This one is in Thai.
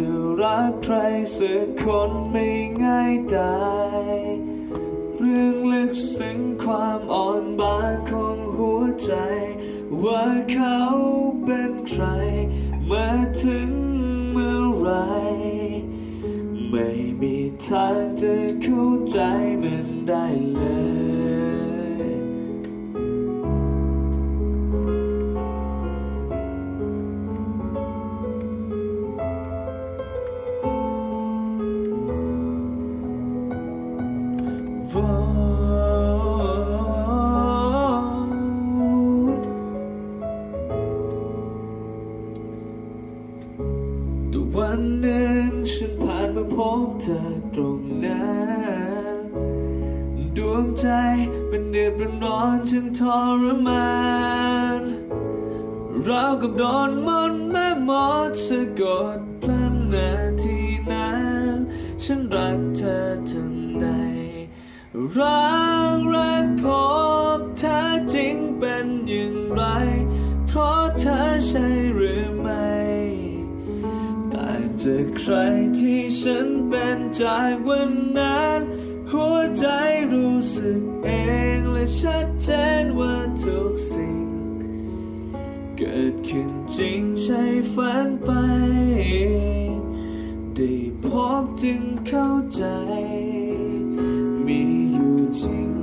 จะรักใครสักคนไม่ง่ายได้เรื่องลึกซึ้งความอ่อนบางของหัวใจ ว่าเขาเป็นใคร มาถึงเมื่อไร ไม่มีทางจะเข้าใจมันได้เลย แต่วันหนึ่งฉันผ่านมาพบเธอตรงนั้นดวงใจเป็นเดือดเป็นร้อนฉันทรมานเรากับโดนมนต์แม่หมอสะกดพลันนาทีนั้น ฉันรักเธอทันใด รักแรกพบแท้จริงเป็นอย่างไร เพราะเธอใช่หรือไม่ต่างจากใครที่ฉันเป็นจากวันนั้น หัวใจรู้สึกเองและชัดเจนว่าทุกสิ่ง เกิดขึ้นจริงใช่ฝันไป ได้พบจึงเข้าใจ มีอยู่จริง